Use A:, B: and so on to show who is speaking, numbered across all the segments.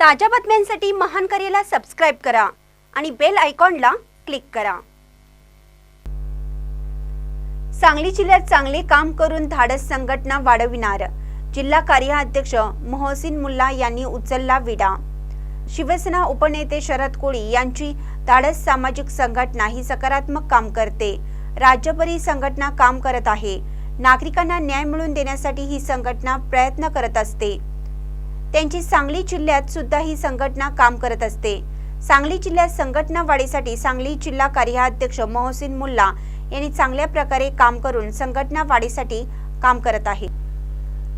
A: ताज्या बातम्यांसाठी महान करेला सबस्क्राईब करा आणि बेल आयकॉनला क्लिक करा. सांगली जिल्ह्यात चांगले काम करून धाडस संघटना वाढविणार. जिल्हा कार्याध्यक्ष मोहसिन मुल्ला यांनी उचलला विडा. शिवसेना उपनेते शरद कोळी यांची धाडस सामाजिक संघटना ही सकारात्मक काम करते. राज्यभर ही संघटना काम करत आहे. नागरिकांना न्याय मिळवून देण्यासाठी ही संघटना प्रयत्न करत असते. त्यांची सांगली जिल्ह्यात सुद्धा ही संघटना काम करत असते. सांगली जिल्ह्यात संघटना वाढीसाठी सांगली जिल्हा कार्याध्यक्ष मोहसिन मुल्ला यांनी चांगल्या प्रकारे काम करून संघटना वाढीसाठी काम करत आहे.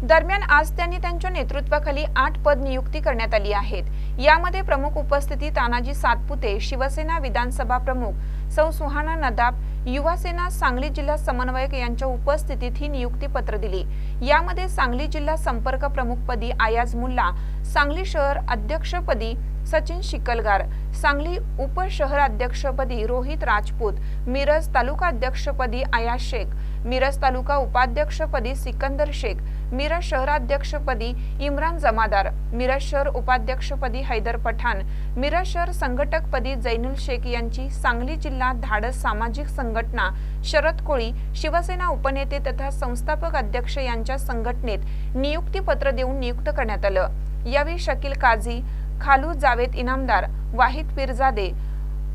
B: दरम्यान आज त्यांनी त्यांच्या नेतृत्वाखाली आठ पद नियुक्ती करण्यात आली आहेत. यामध्ये प्रमुख उपस्थिती तानाजी सातपुते शिवसेना विधानसभा प्रमुख सौ सुहाना नदाब युवासेना सांगली जिल्हा समन्वयक यांच्या उपस्थितीत ही नियुक्ती पत्र दिली. यामध्ये सांगली जिल्हा संपर्क प्रमुखपदी आयाज मुल्ला सांगली शहर अध्यक्षपदी सचिन शिकलगार सांगली उपशहर अध्यक्षपदी रोहित राजपूत मिरज तालुका अध्यक्षपदी आयाज शेख मिरज तालुका उपाध्यक्षपदी सिकंदर शेख मिरज शहराध्यक्षपदी इम्रान जमादार मिरज शहर उपाध्यक्षपदी हैदर पठाण मिरज शहर संघटकपदी जैनुल शेख यांची सांगली जिल्हा धाडस सामाजिक संघटना शरद कोळी शिवसेना उपनेते तथा संस्थापक अध्यक्ष यांच्या संघटनेत नियुक्तीपत्र देऊन नियुक्त करण्यात आलं. यावेळी शकील काझी खालू जावेद इनामदार वाहिद पिरजादे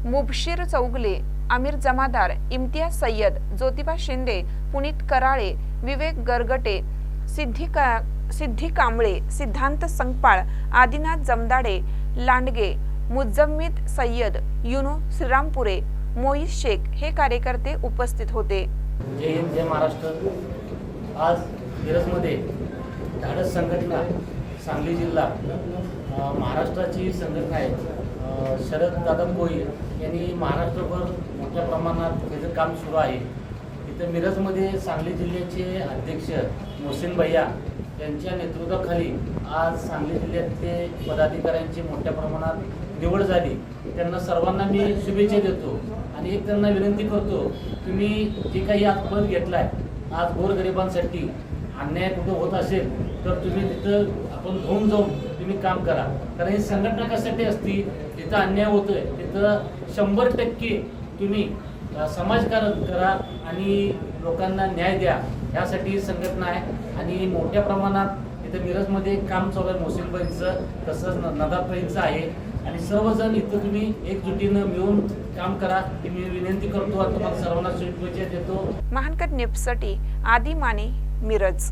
B: मुबशीर चौगले आमिर जमादार इम्तियाज सय्यद ज्योतिबा शिंदे पुनीत कराळे विवेक गरगटे सिद्धी का सिद्धी कांबळे सिद्धांत संकपाळ आदिनाथ जमदाडे लांडगे मुजम्मिद सय्यद युनू श्रीरामपुरे मोईस शेख हे कार्यकर्ते उपस्थित होते.
C: जय हिंद जय महाराष्ट्र. आज मिरजमध्ये धाडस संघटना सांगली जिल्हा महाराष्ट्राची संघटना आहे. शरद दादा कोळी यांनी महाराष्ट्रभर मोठ्या प्रमाणात त्याचं काम सुरू आहे. तर मिरजमध्ये सांगली जिल्ह्याचे अध्यक्ष मोहसिन भैया यांच्या नेतृत्वाखाली आज सांगली जिल्ह्यातले पदाधिकाऱ्यांची मोठ्या प्रमाणात निवड झाली. त्यांना सर्वांना मी शुभेच्छा देतो आणि एक त्यांना विनंती करतो तुम्ही जे काही आज पद घेतलाय आज गोरगरिबांसाठी अन्याय कुठं होत असेल तर तुम्ही तिथं आपण घेऊन जाऊन तुम्ही काम करा. कारण ही संघटना कशासाठी असती जिथं अन्याय होतोय तिथं शंभर टक्के तुम्ही समाजकारण करा आणि लोकांना न्याय द्या यासाठी संघटना आहे. आणि मोठ्या प्रमाणात इथं मिरजमध्ये काम चालू आहे मोसिनबाईंचं तसंच नदाबाईंचं आहे. आणि सर्वजण इथं तुम्ही एकजुटीनं मिळून काम करा. ही मी विनंती करतो तुम्हाला सर्वांना शुभेच्छा देतो.
B: महानकर नेपसाठी आदी माने मिरज.